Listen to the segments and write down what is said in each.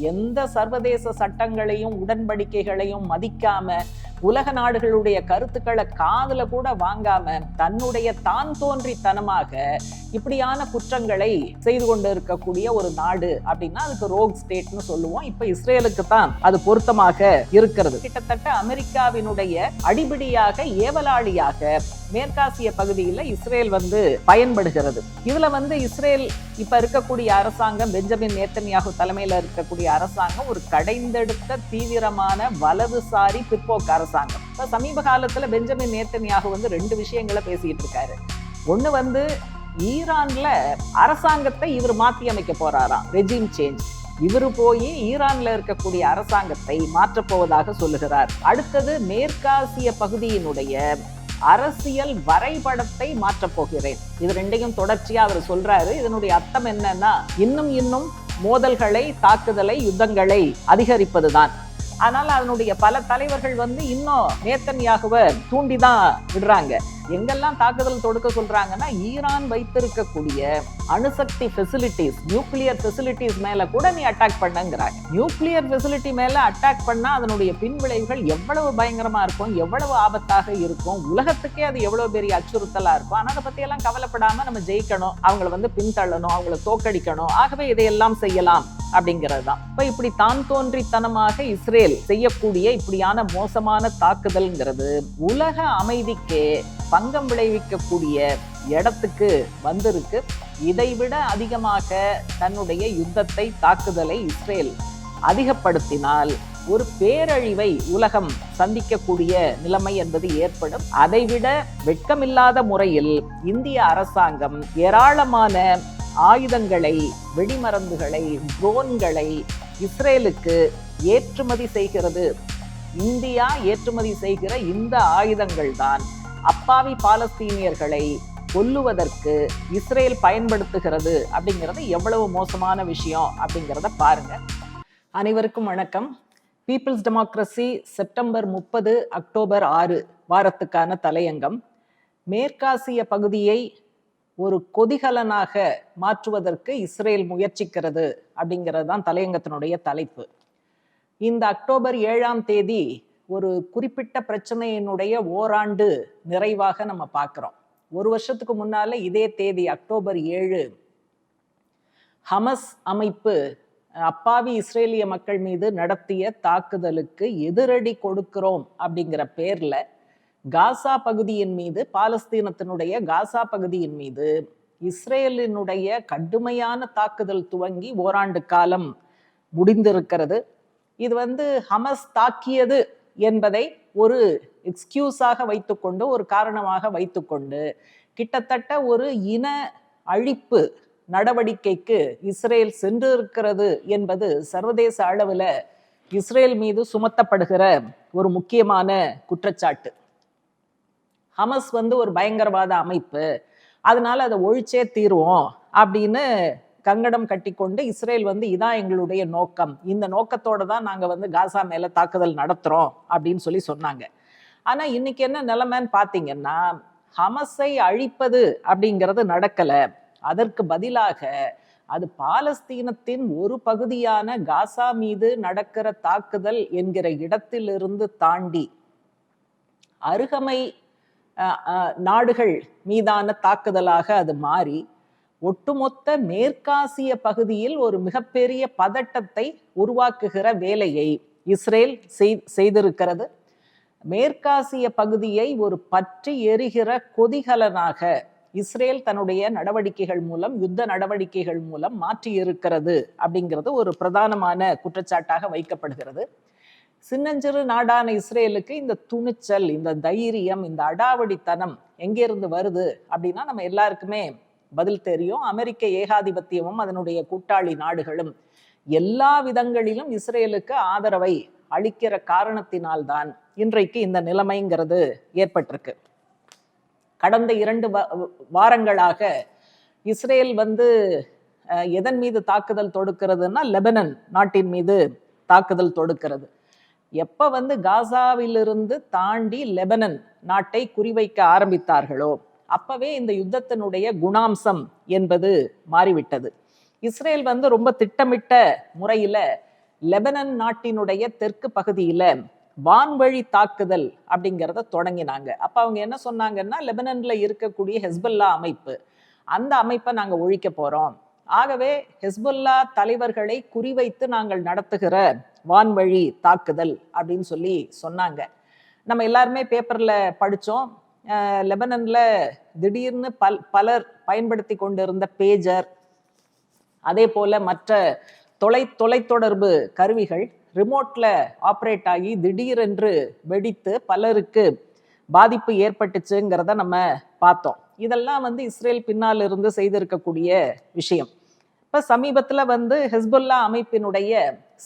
எந்த சர்வதேச சட்டங்களையும் உடன்படிக்கைகளையும் மதிக்காம உலக நாடுகளுடைய கருத்துக்களை காதுல கூட வாங்காம தன்னுடைய தான் தோன்றித்தனமாக இப்படியான குற்றங்களை செய்து கொண்டு இருக்கக்கூடிய ஒரு நாடு அப்படின்னா அதுக்கு ரோக் ஸ்டேட்னு சொல்லுவோம். இப்ப இஸ்ரேலுக்கு தான் அது பொருத்தமாக இருக்கிறது. கிட்டத்தட்ட அமெரிக்காவினுடைய அடிபிடியாக ஏவலாளியாக மேற்காசிய பகுதியில் இஸ்ரேல் வந்து பயன்படுகிறது. இதுல வந்து இஸ்ரேல் இப்ப இருக்கக்கூடிய அரசாங்கம் பெஞ்சமின் நேத்தன்யாகு தலைமையில இருக்கக்கூடிய அரசாங்கம் ஒரு கடைந்தெடுத்த தீவிரமான வலதுசாரி பிற்போக்கு அரசு. அரசாங்கம். இப்போ சமீப காலத்தில் பெஞ்சமின் நேத்தன்யாகு வந்து ரெண்டு விஷயங்களை பேசிக்கிட்டு இருக்காரு. ஒன்று வந்து ஈரான்ல அரசாங்கத்தை இவர் மாற்றி அமைக்க போறாராம். Regime change. இவர் போய் ஈரான்ல இருக்கக்கூடிய அரசாங்கத்தை மாற்றப்போவதாக சொல்லுகிறார். அடுத்தது மேற்காசிய பகுதியினுடைய அரசியல் வரைபடத்தை மாற்றப் போகிறேன். இது ரெண்டையும் தொடர்ச்சியா அவர் சொல்றாரு. இதனுடைய அர்த்தம் என்னன்னா இன்னும் இன்னும் மோதல்களை தாக்குதலை யுத்தங்களை அதிகரிப்பதுதான். ஆனால் அதனுடைய பல தலைவர்கள் வந்து இன்னும் நேத்தன்யாகுவ தூண்டிதான் விடுறாங்க. எங்கெல்லாம் தாக்குதல் தொடுக்க சொல்றாங்கன்னா ஈரான் வைத்திருக்கக்கூடிய அணுசக்தி ஃபெசிலிட்டிஸ் நியூக்ளியர் ஃபெசிலிட்டிஸ் மேல கூட நீ அட்டாக் பண்ணுங்கிறாங்க நியூக்ளியர் ஃபெசிலிட்டி மேல அட்டாக் பண்ணா அதனுடைய பின்விளைவுகள் எவ்வளவு பயங்கரமா இருக்கும் எவ்வளவு ஆபத்தாக இருக்கும் உலகத்துக்கே அது எவ்வளவு பெரிய அச்சுறுத்தலா இருக்கும். ஆனா அதை பத்தி எல்லாம் கவலைப்படாம நம்ம ஜெயிக்கணும் அவங்கள வந்து பின்தள்ளணும் அவங்கள தோக்கடிக்கணும் ஆகவே இதையெல்லாம் செய்யலாம் அப்படிங்கிறது தான். இப்ப இப்படி தான் தோன்றித்தனமாக இஸ்ரேல் செய்யக்கூடிய இப்படியான மோசமான தாக்குதல்ங்கிறது உலக அமைதிக்கே பங்கம் விளைவிக்கக்கூடிய இடத்துக்கு வந்திருக்கு. இதைவிட அதிகமாக தன்னுடைய யுத்தத்தை தாக்குதலை இஸ்ரேல் அதிகப்படுத்தினால் ஒரு பேரழிவை உலகம் சந்திக்கக்கூடிய நிலைமை என்பது ஏற்படும். அதைவிட வெட்கமில்லாத முறையில் இந்திய அரசாங்கம் ஏராளமான ஆயுதங்களை வெடிமருந்துகளை ட்ரோன்களை இஸ்ரேலுக்கு ஏற்றுமதி செய்கிறது. இந்தியா ஏற்றுமதி செய்கிற இந்த ஆயுதங்கள் தான் அப்பாவி பாலஸ்தீனியர்களை கொல்லுவதற்கு இஸ்ரேல் பயன்படுத்துகிறது அப்படிங்கிறது எவ்வளவு மோசமான விஷயம் அப்படிங்கிறத பாருங்க. அனைவருக்கும் வணக்கம். பீப்புள்ஸ் டெமோக்ரஸி செப்டம்பர் முப்பது அக்டோபர் ஆறு வாரத்துக்கான தலையங்கம். மேற்காசிய பகுதியை ஒரு கொதிகலனாக மாற்றுவதற்கு இஸ்ரேல் முயற்சிக்கிறது அப்படிங்கிறது தான் தலையங்கத்தினுடைய தலைப்பு. இந்த அக்டோபர் ஏழாம் தேதி ஒரு குறிப்பிட்ட பிரச்சனையினுடைய ஓராண்டு நிறைவாக நம்ம பார்க்குறோம். ஒரு வருஷத்துக்கு முன்னால இதே தேதி அக்டோபர் ஏழு ஹமஸ் அமைப்பு அப்பாவி இஸ்ரேலிய மக்கள் மீது நடத்திய தாக்குதலுக்கு எதிரடி கொடுக்கிறோம் அப்படிங்கிற பேர்ல காசா பகுதியின் மீது பாலஸ்தீனத்தினுடைய காசா பகுதியின் மீது இஸ்ரேலினுடைய கடுமையான தாக்குதல் துவங்கி ஓராண்டு காலம் முடிந்திருக்கிறது. இது வந்து ஹமஸ் தாக்கியது என்பதை ஒரு எக்ஸ்கியூஸாக வைத்துக்கொண்டு ஒரு காரணமாக வைத்துக்கொண்டு கிட்டத்தட்ட ஒரு இன அழிப்பு நடவடிக்கைக்கு இஸ்ரேல் சென்றிருக்கிறது என்பது சர்வதேச அளவில் இஸ்ரேல் மீது சுமத்தப்படுகிற ஒரு முக்கியமான குற்றச்சாட்டு. ஹமஸ் வந்து ஒரு பயங்கரவாத அமைப்பு. அதனால அதை ஒழிச்சே தீருவோம் அப்படின்னு கங்கடம் கட்டிக்கொண்டு இஸ்ரேல் வந்து இதான் எங்களுடைய நோக்கம். இந்த நோக்கத்தோட தான் நாங்கள் வந்து காசா மேலே தாக்குதல் நடத்துகிறோம் அப்படின்னு சொல்லி சொன்னாங்க. ஆனால் இன்னைக்கு என்ன நிலைமைன்னு பார்த்தீங்கன்னா ஹமஸை அழிப்பது அப்படிங்கிறது நடக்கலை. அதற்கு பதிலாக அது பாலஸ்தீனத்தின் ஒரு பகுதியான காசா மீது நடக்கிற தாக்குதல் என்கிற இடத்திலிருந்து தாண்டி அருகமை நாடுகள் மீதான தாக்குதலாக அது மாறி ஒட்டுமொத்த மேற்காசிய பகுதியில் ஒரு மிகப்பெரிய பதட்டத்தை உருவாக்குகிற வேலையை இஸ்ரேல் செய்திருக்கிறது. மேற்காசிய பகுதியை ஒரு பற்றி எரிகிற கொதிகலனாக இஸ்ரேல் தன்னுடைய நடவடிக்கைகள் மூலம் யுத்த நடவடிக்கைகள் மூலம் மாற்றி இருக்கிறது அப்படிங்கிறது ஒரு பிரதானமான குற்றச்சாட்டாக வைக்கப்படுகிறது. சின்னஞ்சிறு நாடான இஸ்ரேலுக்கு இந்த துணிச்சல் இந்த தைரியம் இந்த அடாவடித்தனம் எங்கேருந்து வருது அப்படின்னா நம்ம எல்லாருக்குமே பதில் தெரியும். அமெரிக்க ஏகாதிபத்தியமும் அதனுடைய கூட்டாளி நாடுகளும் எல்லா விதங்களிலும் இஸ்ரேலுக்கு ஆதரவை அளிக்கிற காரணத்தினால்தான் இன்றைக்கு இந்த நிலைமைங்கிறது ஏற்பட்டிருக்கு. கடந்த இரண்டு வாரங்களாக இஸ்ரேல் வந்து எதன் மீது தாக்குதல் தொடுக்கிறதுனா லெபனன் நாட்டின் மீது தாக்குதல் தொடுக்கிறது. எப்போ வந்து காசாவிலிருந்து தாண்டி லெபனன் நாட்டை குறிவைக்க ஆரம்பித்தார்களோ அப்பவே இந்த யுத்தத்தினுடைய குணாம்சம் என்பது மாறிவிட்டது. இஸ்ரேல் வந்து ரொம்ப திட்டமிட்ட முறையில லெபனன் நாட்டினுடைய தெற்கு பகுதியில வான்வழி தாக்குதல் அப்படிங்கிறத தொடங்கினாங்க. அப்ப அவங்க என்ன சொன்னாங்கன்னா லெபனன்ல இருக்கக்கூடிய ஹெஸ்பல்லா அமைப்பு அந்த அமைப்பை நாங்க ஒழிக்க போறோம். ஆகவே ஹெஸ்புல்லா தலைவர்களை குறிவைத்து நாங்கள் நடத்துகிற வான்வழி தாக்குதல் அப்படின்னு சொல்லி சொன்னாங்க. நம்ம எல்லாருமே பேப்பர்ல படிச்சோம். லெபனன்ல திடீர்னு பல் பலர் பயன்படுத்தி கொண்டிருந்த பேஜர் அதே போல மற்ற தொலை தொலைத்தொடர்பு கருவிகள் ரிமோட்ல ஆப்ரேட் ஆகி திடீரென்று வெடித்து பலருக்கு பாதிப்பு ஏற்பட்டுச்சுங்கிறத நம்ம பார்த்தோம். இதெல்லாம் வந்து இஸ்ரேல் பின்னால் இருந்து செய்திருக்கக்கூடிய விஷயம். இப்போ சமீபத்தில் வந்து ஹெஸ்புல்லா அமைப்பினுடைய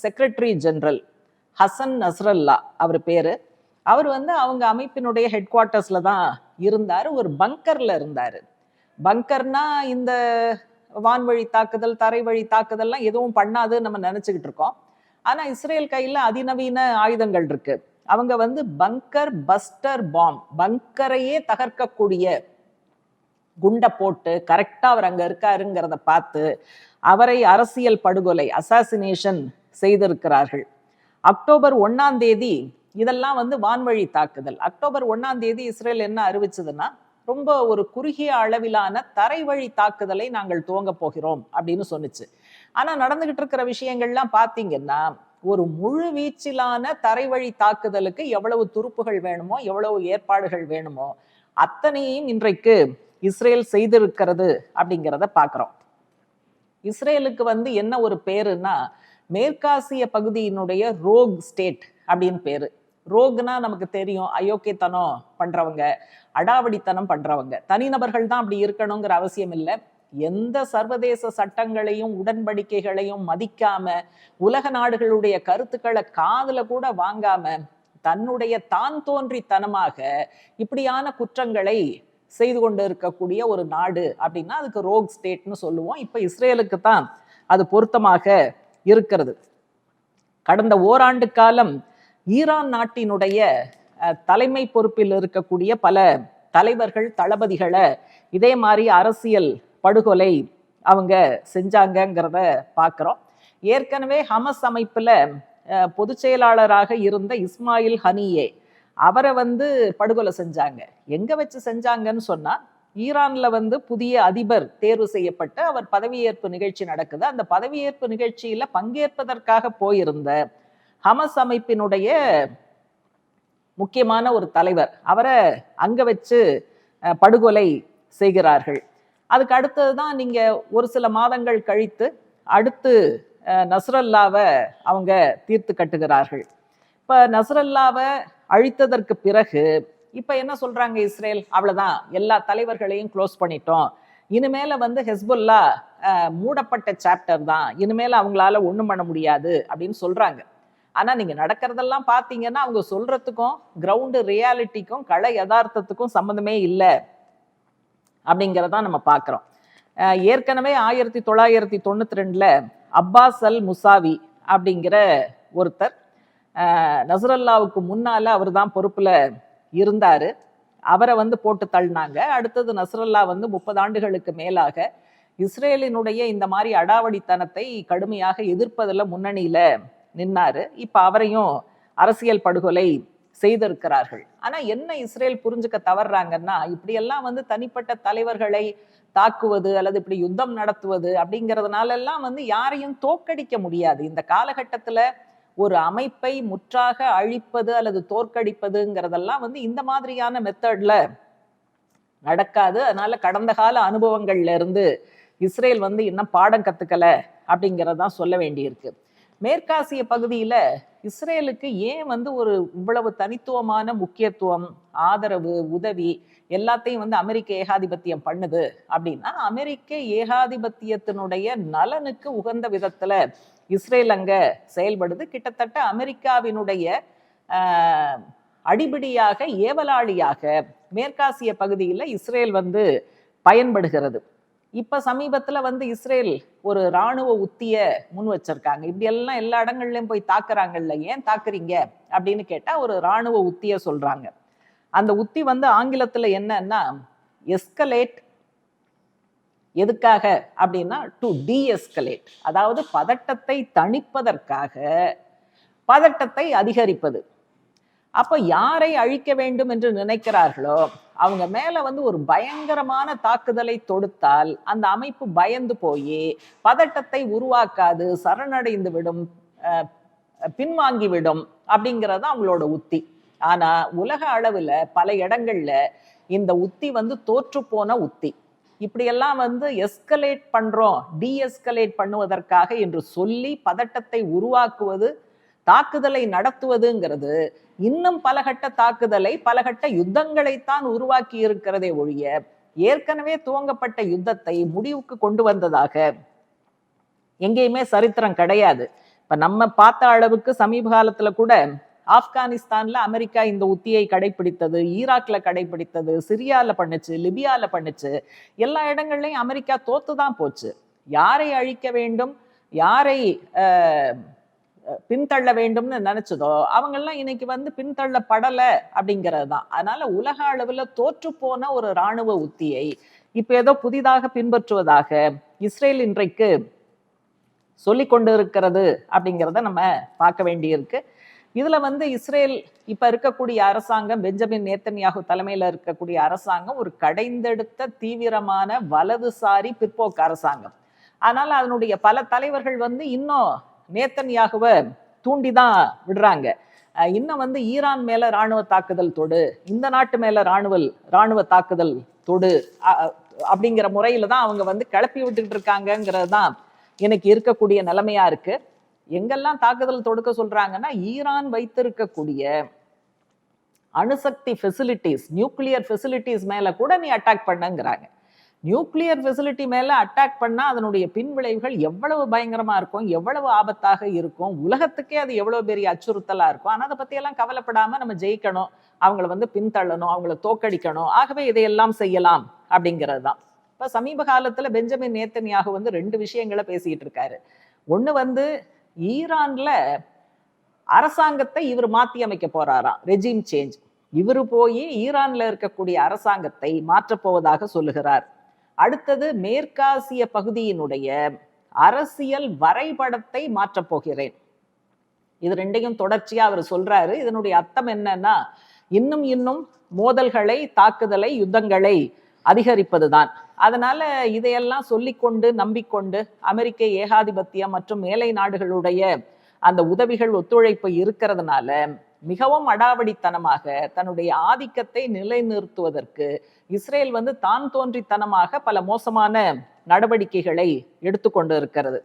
செக்ரட்டரி ஜெனரல் ஹசன் நஸ்ரல்லா அவர் பேர். அவர் வந்து அவங்க அமைப்பினுடைய ஹெட் குவார்ட்டர்ஸில் தான் இருந்தார். ஒரு பங்கரில் இருந்தார். பங்கர்னா இந்த வான்வழி தாக்குதல் தரை வழி தாக்குதல்லாம் எதுவும் பண்ணாதுன்னு நம்ம நினச்சிக்கிட்டு இருக்கோம். ஆனால் இஸ்ரேல் கையில் அதிநவீன ஆயுதங்கள் இருக்குது அவங்க வந்து பங்கர் பஸ்டர் பாம் பங்கரையே தகர்க்கக்கூடிய குண்டை போட்டு கரெக்டாக அவர் அங்கே இருக்காருங்கிறத பார்த்து அவரை அரசியல் படுகொலை அசாசினேஷன் செய்திருக்கிறார்கள். அக்டோபர் ஒன்னாம் தேதி இதெல்லாம் வந்து வான்வழி தாக்குதல். அக்டோபர் ஒன்றாம் தேதி இஸ்ரேல் என்ன அறிவிச்சதுன்னா ரொம்ப ஒரு குறுகிய அளவிலான தரை வழி தாக்குதலை நாங்கள் துவங்க போகிறோம் அப்படின்னு சொன்னிச்சு. ஆனால் நடந்துகிட்டு இருக்கிற விஷயங்கள்லாம் பார்த்தீங்கன்னா ஒரு முழு வீச்சிலான தரை வழி தாக்குதலுக்கு எவ்வளவு துருப்புகள் வேணுமோ எவ்வளவு ஏற்பாடுகள் வேணுமோ அத்தனையும் இன்றைக்கு இஸ்ரேல் செய்திருக்கிறது அப்படிங்கிறத பார்க்குறோம் இஸ்ரேலுக்கு வந்து என்ன ஒரு பேருன்னா மேற்காசிய பகுதியினுடைய ரோக் ஸ்டேட் அப்படின்னு பேரு. ரோக்னா நமக்கு தெரியும் அயோக்கியத்தனம் பண்றவங்க அடாவடித்தனம் பண்றவங்க. தனிநபர்கள் தான் அப்படி இருக்கணுங்கிற அவசியம் இல்லை. எந்த சர்வதேச சட்டங்களையும் உடன்படிக்கைகளையும் மதிக்காம உலக நாடுகளுடைய கருத்துக்களை காதுல கூட வாங்காம தன்னுடைய தான் தோன்றித்தனமாக இப்படியான குற்றங்களை செய்து கொண்டு இருக்கக்கூடிய ஒரு நாடு அப்படின்னா அதுக்கு ரோக் ஸ்டேட்னு சொல்லுவோம். இப்ப இஸ்ரேலுக்கு தான் அது பொருத்தமாக இருக்கிறது. கடந்த ஓராண்டு காலம் ஈரான் நாட்டினுடைய தலைமை பொறுப்பில் இருக்கக்கூடிய பல தலைவர்கள் தளபதிகளை இதே மாதிரி அரசியல் படுகொலை அவங்க செஞ்சாங்கங்கிறத பார்க்குறோம் ஏற்கனவே ஹமஸ் அமைப்பில் பொதுச்செயலாளராக பொதுச் செயலாளராக இருந்த இஸ்மாயில் ஹனியே அவரை வந்து படுகொலை செஞ்சாங்க. எங்கே வச்சு செஞ்சாங்கன்னு சொன்னால் ஈரானில் வந்து புதிய அதிபர் தேர்வு செய்யப்பட்டு அவர் பதவியேற்பு நிகழ்ச்சி நடக்குது. அந்த பதவியேற்பு நிகழ்ச்சியில் பங்கேற்பதற்காக போயிருந்த ஹமஸ் அமைப்பினுடைய முக்கியமான ஒரு தலைவர். அவரை அங்கே வச்சு படுகொலை செய்கிறார்கள். அதுக்கு அடுத்தது தான் நீங்கள் ஒரு சில மாதங்கள் கழித்து அடுத்து நஸ்ரல்லாவை அவங்க தீர்த்து கட்டுகிறார்கள். இப்போ நஸ்ரல்லாவை அழித்ததற்கு பிறகு இப்போ என்ன சொல்கிறாங்க இஸ்ரேல்? அவ்வளோதான் எல்லா தலைவர்களையும் க்ளோஸ் பண்ணிட்டோம். இனிமேல வந்து ஹெஸ்புல்லா மூடப்பட்ட சாப்டர் தான். இனிமேல அவங்களால ஒன்றும் பண்ண முடியாது அப்படின்னு சொல்றாங்க. ஆனால் நீங்கள் நடக்கிறதெல்லாம் பார்த்தீங்கன்னா அவங்க சொல்கிறதுக்கும் கிரவுண்டு ரியாலிட்டிக்கும் கலை யதார்த்தத்துக்கும் சம்மந்தமே இல்லை அப்படிங்கிறதா நம்ம பார்க்குறோம் ஏற்கனவே ஆயிரத்தி தொள்ளாயிரத்தி தொண்ணூற்றி ரெண்டில் அப்பாஸ் அல் முசாவி அப்படிங்கிற ஒருத்தர் நசரல்லாவுக்கு நஸ்ரல்லாவுக்கு முன்னால அவர் தான் பொறுப்பில் இருந்தார். அவரை வந்து போட்டு தள்ளினாங்க. அடுத்தது நசரல்லா வந்து முப்பது ஆண்டுகளுக்கு மேலாக இஸ்ரேலினுடைய இந்த மாதிரி அடாவடித்தனத்தை கடுமையாக எதிர்ப்பதில் முன்னணியில் நின்னாரு. இப்ப அவரையும் அரசியல் படுகொலை செய்திருக்கிறார்கள். ஆனா என்ன இஸ்ரேல் புரிஞ்சுக்க தவறுறாங்கன்னா இப்படியெல்லாம் வந்து தனிப்பட்ட தலைவர்களை தாக்குவது அல்லது இப்படி யுத்தம் நடத்துவது அப்படிங்கிறதுனால எல்லாம் வந்து யாரையும் தோற்கடிக்க முடியாது. இந்த காலகட்டத்துல ஒரு அமைப்பை முற்றாக அழிப்பது அல்லது தோற்கடிப்பதுங்கிறதெல்லாம் வந்து இந்த மாதிரியான மெத்தட்ல நடக்காது. அதனால கடந்த கால அனுபவங்கள்ல இருந்து இஸ்ரேல் வந்து இன்னும் பாடம் கத்துக்கல அப்படிங்கிறதான் சொல்ல வேண்டியிருக்கு. மேற்காசிய பகுதியில் இஸ்ரேலுக்கு ஏன் வந்து ஒரு இவ்வளவு தனித்துவமான முக்கியத்துவம் ஆதரவு உதவி எல்லாத்தையும் வந்து அமெரிக்க ஏகாதிபத்தியம் பண்ணுது அப்படின்னா அமெரிக்க ஏகாதிபத்தியத்தினுடைய நலனுக்கு உகந்த விதத்துல இஸ்ரேல் அங்க செயல்படுது. கிட்டத்தட்ட அமெரிக்காவினுடைய அடிபிடியாக ஏவலாளியாக மேற்காசிய பகுதியில் இஸ்ரேல் வந்து பயன்படுகிறது. இப்போ சமீபத்தில் வந்து இஸ்ரேல் ஒரு ராணுவ உத்திய முன் வச்சிருக்காங்க. இப்படி எல்லாம் எல்லா இடங்கள்லையும் போய் தாக்குறாங்கல்ல. ஏன் தாக்குறீங்க? அப்படின்னு கேட்டால் ஒரு ராணுவ உத்தியை சொல்கிறாங்க அந்த உத்தி வந்து ஆங்கிலத்தில் என்னன்னா எஸ்கலேட் எதுக்காக அப்படின்னா டு டீஎஸ்கலேட் அதாவது பதட்டத்தை தணிப்பதற்காக பதட்டத்தை அதிகரிப்பது. அப்போ யாரை அழிக்க வேண்டும் என்று நினைக்கிறார்களோ அவங்க மேலே வந்து ஒரு பயங்கரமான தாக்குதலை தொடுத்தால் அந்த அமைப்பு பயந்து போய் பதட்டத்தை உருவாக்காது சரணடைந்து விடும் பின்வாங்கிவிடும் அப்படிங்கிறது அவங்களோட உத்தி. ஆனால் உலக அளவில் பல இடங்களில் இந்த உத்தி வந்து தோற்று போன உத்தி. இப்படியெல்லாம் வந்து எஸ்கலேட் பண்ணுறோம் டீஎஸ்கலேட் பண்ணுவதற்காக என்று சொல்லி பதட்டத்தை உருவாக்குவது தாக்குதலை நடத்துவதுங்கிறது இன்னும் பலகட்ட தாக்குதலை பலகட்ட யுத்தங்களைத்தான் உருவாக்கி இருக்கிறதே ஒழிய ஏற்கனவே துவங்கப்பட்ட யுத்தத்தை முடிவுக்கு கொண்டு வந்ததாக எங்கேயுமே சரித்திரம் கிடையாது. இப்ப நம்ம பார்த்த அளவுக்கு சமீப காலத்துல கூட ஆப்கானிஸ்தான்ல அமெரிக்கா இந்த உத்தியை கடைபிடித்தது ஈராக்ல கடைபிடித்தது சிரியால பண்ணுச்சு லிபியால பண்ணுச்சு எல்லா இடங்கள்லையும் அமெரிக்கா தோத்து தான் போச்சு. யாரை அழிக்க வேண்டும்? யாரை அஹ், பின்தள்ள வேண்டும்னு நினைச்சதோ அவங்கெல்லாம் இன்னைக்கு வந்து பின்தள்ளப்படலை அப்படிங்கிறது தான். அதனால உலக அளவுல தோற்று போன ஒரு ராணுவ உத்தியை இப்ப ஏதோ புதிதாக பின்பற்றுவதாக இஸ்ரேல் இன்றைக்கு சொல்லிக் கொண்டு இருக்கிறது அப்படிங்கிறத நம்ம பார்க்க வேண்டியிருக்கு. இதுல வந்து இஸ்ரேல் இப்ப இருக்கக்கூடிய அரசாங்கம் பெஞ்சமின் நேத்தன்யாகு தலைமையில இருக்கக்கூடிய அரசாங்கம் ஒரு கடைந்தெடுத்த தீவிரமான வலதுசாரி பிற்போக்கு அரசாங்கம். அதனால அதனுடைய பல தலைவர்கள் வந்து இன்னும் நேத்தன்யாகுவை தூண்டிதான் விடுறாங்க. இன்னும் வந்து ஈரான் மேல ராணுவ தாக்குதல் தொடு இந்த நாட்டு மேல ராணுவ ராணுவ தாக்குதல் தொடு அப்படிங்கிற முறையில தான் அவங்க வந்து கிளப்பி விட்டுக்கிட்டு இருக்காங்கிறது தான் எனக்கு இருக்கக்கூடிய நிலைமையா இருக்கு. எங்கெல்லாம் தாக்குதல் தொடுக்க சொல்றாங்கன்னா ஈரான் வைத்திருக்கக்கூடிய அணுசக்தி ஃபெசிலிட்டிஸ் நியூக்ளியர் ஃபெசிலிட்டிஸ் மேல கூட நீ அட்டாக் பண்ணுங்கிறாங்க. நியூக்ளியர் ஃபெசிலிட்டி மேலே அட்டாக் பண்ணால் அதனுடைய பின்விளைவுகள் எவ்வளவு பயங்கரமாக இருக்கும் எவ்வளவு ஆபத்தாக இருக்கும் உலகத்துக்கே அது எவ்வளோ பெரிய அச்சுறுத்தலாக இருக்கும். ஆனால் அதை பற்றியெல்லாம் கவலைப்படாமல் நம்ம ஜெயிக்கணும் அவங்கள வந்து பின்தள்ளணும் அவங்கள தோக்கடிக்கணும். ஆகவே இதையெல்லாம் செய்யலாம் அப்படிங்கிறது தான் இப்போ சமீப காலத்தில் பெஞ்சமின் நேத்தன்யாகு வந்து ரெண்டு விஷயங்களை பேசிக்கிட்டு இருக்காரு. ஒன்று வந்து ஈரானில் அரசாங்கத்தை இவர் மாற்றி அமைக்க போகிறாராம் ரெஜிம் சேஞ்ச் இவர் போய் ஈரானில் இருக்கக்கூடிய அரசாங்கத்தை மாற்றப் போவதாக சொல்லுகிறார். அடுத்தது மேற்காசிய பகுதியினுடைய அரசியல் வரைபடத்தை மாற்றப் போகிறேன். இது ரெண்டையும் தொடர்ச்சியா அவர் சொல்றாரு. இதனுடைய அர்த்தம் என்னன்னா இன்னும் இன்னும் மோதல்களை தாக்குதலை யுத்தங்களை அதிகரிப்பதுதான். அதனால இதையெல்லாம் சொல்லிக்கொண்டு நம்பிக்கொண்டு அமெரிக்க ஏகாதிபத்தியம் மற்றும் மேலை நாடுகளுடைய அந்த உதவிகள் ஒத்துழைப்பு இருக்கிறதுனால மிகவும் அடாவடித்தனமாக தன்னுடைய ஆதிக்கத்தை நிலைநிறுத்துவதற்கு இஸ்ரேல் வந்து தான் தோன்றித்தனமாக பல மோசமான நடவடிக்கைகளை எடுத்துக்கொண்டு இருக்கிறது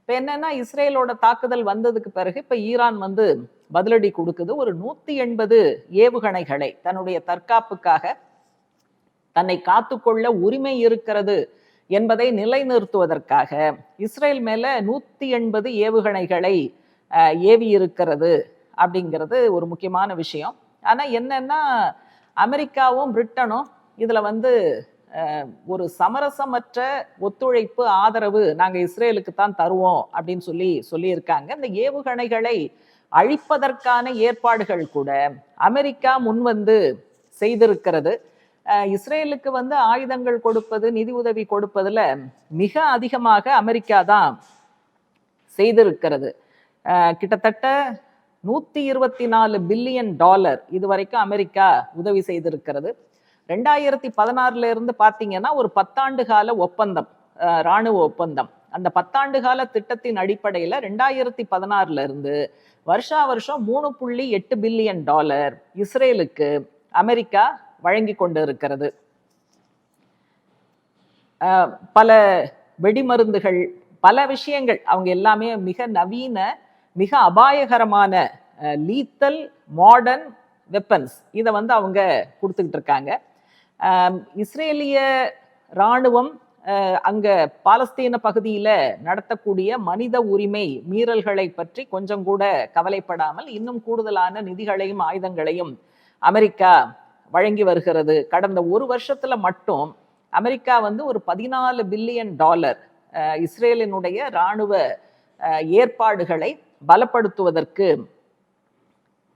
இப்போ என்னன்னா இஸ்ரேலோட தாக்குதல் வந்ததுக்கு பிறகு இப்போ ஈரான் வந்து பதிலடி கொடுக்குது. ஒரு நூற்றி எண்பது ஏவுகணைகளை தன்னுடைய தற்காப்புக்காக தன்னை காத்துக்கொள்ள உரிமை இருக்கிறது என்பதை நிலைநிறுத்துவதற்காக இஸ்ரேல் மேல நூற்றி எண்பது ஏவுகணைகளை ஏவி இருக்கிறது அப்படிங்கிறது ஒரு முக்கியமான விஷயம். ஆனால் என்னென்னா அமெரிக்காவும் பிரிட்டனும் இதில் வந்து ஒரு சமரசமற்ற ஒத்துழைப்பு ஆதரவு நாங்கள் இஸ்ரேலுக்கு தான் தருவோம் அப்படின்னு சொல்லி சொல்லியிருக்காங்க. இந்த ஏவுகணைகளை அழிப்பதற்கான ஏற்பாடுகள் கூட அமெரிக்கா முன்வந்து செய்திருக்கிறது. இஸ்ரேலுக்கு வந்து ஆயுதங்கள் கொடுப்பது நிதி உதவி கொடுப்பதுல மிக அதிகமாக அமெரிக்கா தான் செய்திருக்கிறது. கிட்டத்தட்ட நூத்தி இருபத்தி நாலு பில்லியன் டாலர் இதுவரைக்கும் அமெரிக்கா உதவி செய்திருக்கிறது. ரெண்டாயிரத்தி பதினாறுல இருந்து பார்த்தீங்கன்னா ஒரு பத்தாண்டு கால ஒப்பந்தம் ராணுவ ஒப்பந்தம். அந்த பத்தாண்டு கால திட்டத்தின் அடிப்படையில் ரெண்டாயிரத்தி பதினாறுல இருந்து வருஷா வருஷம் மூணு புள்ளி எட்டு பில்லியன் டாலர் இஸ்ரேலுக்கு அமெரிக்கா வழங்கி கொண்டு இருக்கிறது பல வெடிமருந்துகள் பல விஷயங்கள் அவங்க எல்லாமே மிக நவீன மிக அபாயகரமான லீத்தல் மாடர்ன் வெப்பன்ஸ் இதை வந்து அவங்க கொடுத்துக்கிட்டு இருக்காங்க. இஸ்ரேலிய இராணுவம் அங்கே பாலஸ்தீன பகுதியில் நடத்தக்கூடிய மனித உரிமை மீறல்களை பற்றி கொஞ்சம் கூட கவலைப்படாமல் இன்னும் கூடுதலான நிதிகளையும் ஆயுதங்களையும் அமெரிக்கா வழங்கி வருகிறது. கடந்த ஒரு வருஷத்தில் மட்டும் அமெரிக்கா வந்து ஒரு பதினாலு பில்லியன் டாலர் இஸ்ரேலினுடைய இராணுவ ஏற்பாடுகளை பலப்படுத்துவதற்கு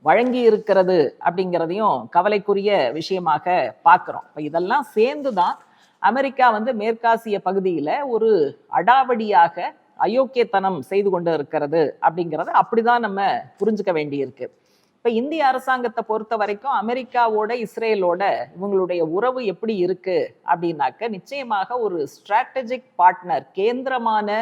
வழங்கி இருக்கிறது அப்படிங்கிறதையும் கவலைக்குரிய விஷயமாக பார்க்குறோம். இப்போ இதெல்லாம் சேர்ந்து தான் அமெரிக்கா வந்து மேற்காசிய பகுதியில் ஒரு அடாவடியாக அயோக்கியத்தனம் செய்து கொண்டு இருக்கிறது அப்படிங்கிறத அப்படிதான் நம்ம புரிஞ்சுக்க வேண்டியிருக்கு. இப்போ இந்திய அரசாங்கத்தை பொறுத்த வரைக்கும் அமெரிக்காவோட இஸ்ரேலோட இவங்களுடைய உறவு எப்படி இருக்கு அப்படின்னாக்க நிச்சயமாக ஒரு ஸ்ட்ராட்டஜிக் பார்ட்னர் கேந்திரமான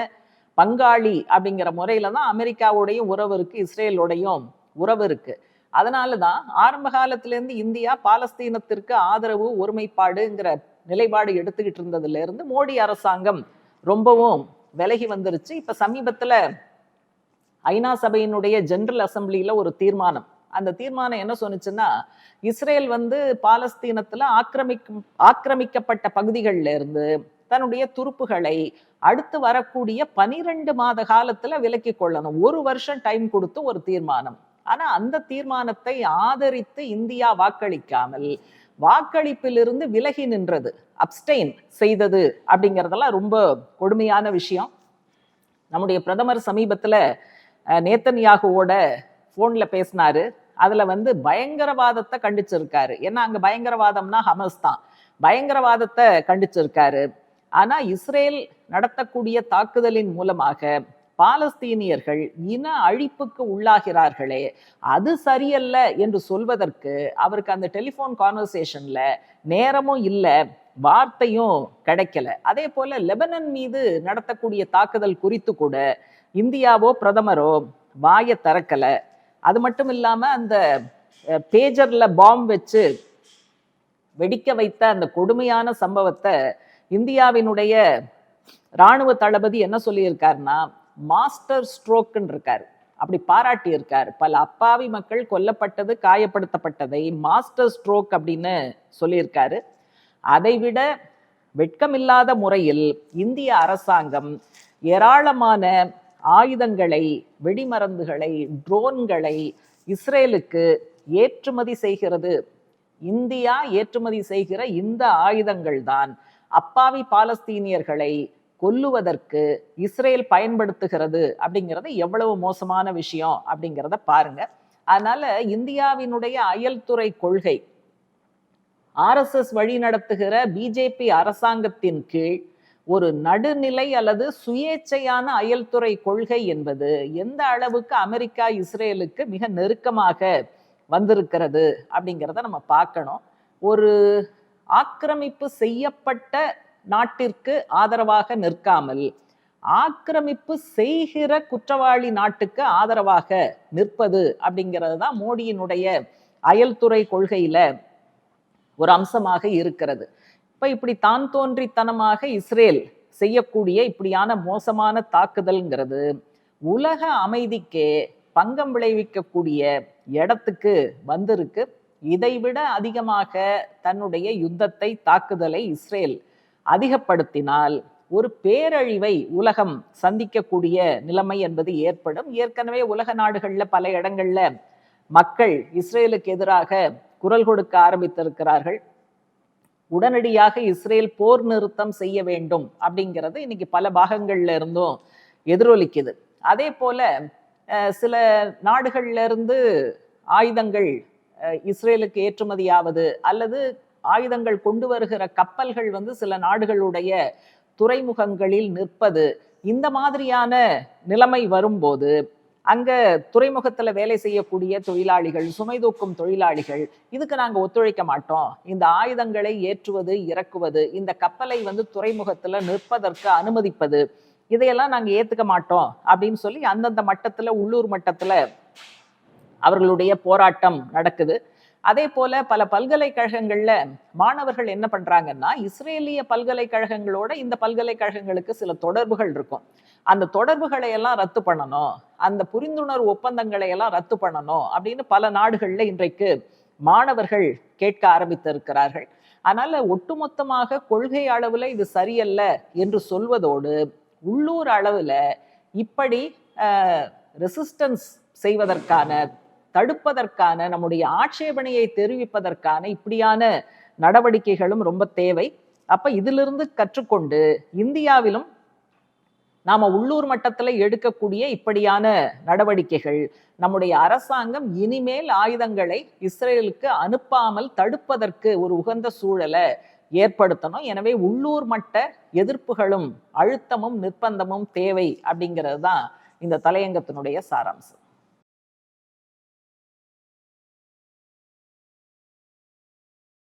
பங்காளி அப்படிங்கிற முறையில தான் அமெரிக்காவுடையும் உறவு இருக்கு இஸ்ரேலோடையும் உறவு இருக்கு அதனால தான் ஆரம்ப காலத்திலேருந்து இந்தியா பாலஸ்தீனத்திற்கு ஆதரவு ஒருமைப்பாடுங்கிற நிலைப்பாடு எடுத்துக்கிட்டு இருந்ததுல இருந்து மோடி அரசாங்கம் ரொம்பவும் விலகி வந்துருச்சு. இப்ப சமீபத்துல ஐநா சபையினுடைய ஜெனரல் அசம்பிளியில ஒரு தீர்மானம். அந்த தீர்மானம் என்ன சொன்னுச்சுன்னா இஸ்ரேல் வந்து பாலஸ்தீனத்துல ஆக்கிரமிக்கும் ஆக்கிரமிக்கப்பட்ட பகுதிகளில் இருந்து தன்னுடைய துருப்புகளை அடுத்து வரக்கூடிய பனிரெண்டு மாத காலத்துல விலக்கி கொள்ளணும். ஒரு வருஷம் டைம் கொடுத்து ஒரு தீர்மானம். ஆனா அந்த தீர்மானத்தை ஆதரித்து இந்தியா வாக்களிக்காமல் வாக்களிப்பிலிருந்து விலகி நின்றது அப்ஸ்டெயின் செய்தது அப்படிங்கிறதெல்லாம் ரொம்ப கொடுமையான விஷயம். நம்முடைய பிரதமர் சமீபத்துல நேத்தன் நேத்தன்யாகுவோட போன்ல பேசினாரு. அதுல வந்து பயங்கரவாதத்தை கண்டிச்சிருக்காரு. ஏன்னா அங்க பயங்கரவாதம்னா ஹமஸ் தான். பயங்கரவாதத்தை கண்டிச்சிருக்காரு. ஆனா இஸ்ரேல் நடத்தக்கூடிய தாக்குதலின் மூலமாக பாலஸ்தீனியர்கள் இன அழிப்புக்கு உள்ளாகிறார்களே அது சரியல்ல என்று சொல்வதற்கு அவருக்கு அந்த டெலிஃபோன் கான்வர்சேஷன்ல நேரமும் இல்லை வார்த்தையும் கிடைக்கல. அதே போல லெபனன் மீது நடத்தக்கூடிய தாக்குதல் குறித்து கூட இந்தியாவோ பிரதமரோ வாயை திறக்கல. அது மட்டும் இல்லாம அந்த பேஜர்ல பாம் வச்சு வெடிக்க வைத்த அந்த கொடுமையான சம்பவத்தை இந்தியாவினுடைய ராணுவ தளபதி என்ன சொல்லியிருக்காருன்னா மாஸ்டர் ஸ்ட்ரோக்குன்னு இருக்காரு. அப்படி பாராட்டியிருக்கார். பல அப்பாவி மக்கள் கொல்லப்பட்டது காயப்படுத்தப்பட்டதை மாஸ்டர் ஸ்ட்ரோக் அப்படின்னு சொல்லியிருக்காரு. அதைவிட வெட்கமில்லாத முறையில் இந்திய அரசாங்கம் ஏராளமான ஆயுதங்களை வெடிமருந்துகளை ட்ரோன்களை இஸ்ரேலுக்கு ஏற்றுமதி செய்கிறது. இந்தியா ஏற்றுமதி செய்கிற இந்த ஆயுதங்கள் தான் அப்பாவி பாலஸ்தீனியர்களை கொல்லுவதற்கு இஸ்ரேல் பயன்படுத்துகிறது அப்படிங்கிறது எவ்வளவு மோசமான விஷயம் அப்படிங்கிறத பாருங்க. அதனால இந்தியாவினுடைய அயல்துறை கொள்கை ஆர்எஸ்எஸ் வழி நடத்துகிற பிஜேபி அரசாங்கத்தின் கீழ் ஒரு நடுநிலை அல்லது சுயேச்சையான அயல்துறை கொள்கை என்பது எந்த அளவுக்கு அமெரிக்கா இஸ்ரேலுக்கு மிக நெருக்கமாக வந்திருக்கிறது அப்படிங்கிறத நம்ம பார்க்கணும். ஒரு ஆக்கிரமிப்பு செய்யப்பட்ட நாட்டிற்கு ஆதரவாக நிற்காமல் ஆக்கிரமிப்பு செய்கிற குற்றவாளி நாட்டுக்கு ஆதரவாக நிற்பது அப்படிங்கிறது தான் மோடியினுடைய அயல்துறை கொள்கையில ஒரு அம்சமாக இருக்கிறது. இப்ப இப்படி தான் தோன்றித்தனமாக இஸ்ரேல் செய்யக்கூடிய இப்படியான மோசமான தாக்குதல்ங்கிறது உலக அமைதிக்கே பங்கம் விளைவிக்கக்கூடிய இடத்துக்கு வந்திருக்கு. இதைவிட அதிகமாக தன்னுடைய யுத்தத்தை தாக்குதலை இஸ்ரேல் அதிகப்படுத்தினால் ஒரு பேரழிவை உலகம் சந்திக்கக்கூடிய நிலைமை என்பது ஏற்படும். ஏற்கனவே உலக நாடுகளில் பல இடங்கள்ல மக்கள் இஸ்ரேலுக்கு எதிராக குரல் கொடுக்க ஆரம்பித்திருக்கிறார்கள். உடனடியாக இஸ்ரேல் போர் நிறுத்தம் செய்ய வேண்டும் அப்படிங்கிறது இன்னைக்கு பல பாகங்கள்ல இருந்தும் எதிரொலிக்குது. அதே போல சில நாடுகள்ல இருந்து ஆயுதங்கள் இஸ்ரேலுக்கு ஏற்றுமதியாவது அல்லது ஆயுதங்கள் கொண்டு வருகிற கப்பல்கள் வந்து சில நாடுகளுடைய துறைமுகங்களில் நிற்பது இந்த மாதிரியான நிலைமை வரும்போது அங்க துறைமுகத்துல வேலை செய்யக்கூடிய தொழிலாளிகள் சுமை தூக்கும் தொழிலாளிகள் இதுக்கு நாங்க ஒத்துழைக்க மாட்டோம். இந்த ஆயுதங்களை ஏற்றுவது இறக்குவது இந்த கப்பலை வந்து துறைமுகத்துல நிற்பதற்கு அனுமதிப்பது இதையெல்லாம் நாங்க ஏத்துக்க மாட்டோம் அப்படின்னு சொல்லி அந்தந்த மட்டத்துல உள்ளூர் மட்டத்துல அவர்களுடைய போராட்டம் நடக்குது. அதே போல பல பல்கலைக்கழகங்கள்ல மாணவர்கள் என்ன பண்றாங்கன்னா இஸ்ரேலிய பல்கலைக்கழகங்களோட இந்த பல்கலைக்கழகங்களுக்கு சில தொடர்புகள் இருக்கும். அந்த தொடர்புகளை எல்லாம் ரத்து பண்ணணும். அந்த புரிந்துணர்வு ஒப்பந்தங்களை எல்லாம் ரத்து பண்ணணும் அப்படின்னு பல நாடுகள்ல இன்றைக்கு மாணவர்கள் கேட்க ஆரம்பித்திருக்கிறார்கள். அதனால ஒட்டுமொத்தமாக கொள்கை அளவுல இது சரியல்ல என்று சொல்வதோடு உள்ளூர் அளவுல இப்படி ரெசிஸ்டன்ஸ் செய்வதற்கான தடுப்பதற்கான நம்முடைய ஆட்சேபனையை தெரிவிப்பதற்கான இப்படியான நடவடிக்கைகளும் ரொம்ப தேவை. அப்ப இதிலிருந்து கற்றுக்கொண்டு இந்தியாவிலும் நாம உள்ளூர் மட்டத்துல எடுக்கக்கூடிய இப்படியான நடவடிக்கைகள் நம்முடைய அரசாங்கம் இனிமேல் ஆயுதங்களை இஸ்ரேலுக்கு அனுப்பாமல் தடுப்பதற்கு ஒரு உகந்த சூழலை ஏற்படுத்தணும். எனவே உள்ளூர் மட்ட எதிர்ப்புகளும் அழுத்தமும் நிர்பந்தமும் தேவை அப்படிங்கிறது தான் இந்த தலையங்கத்தினுடைய சாராம்சம்.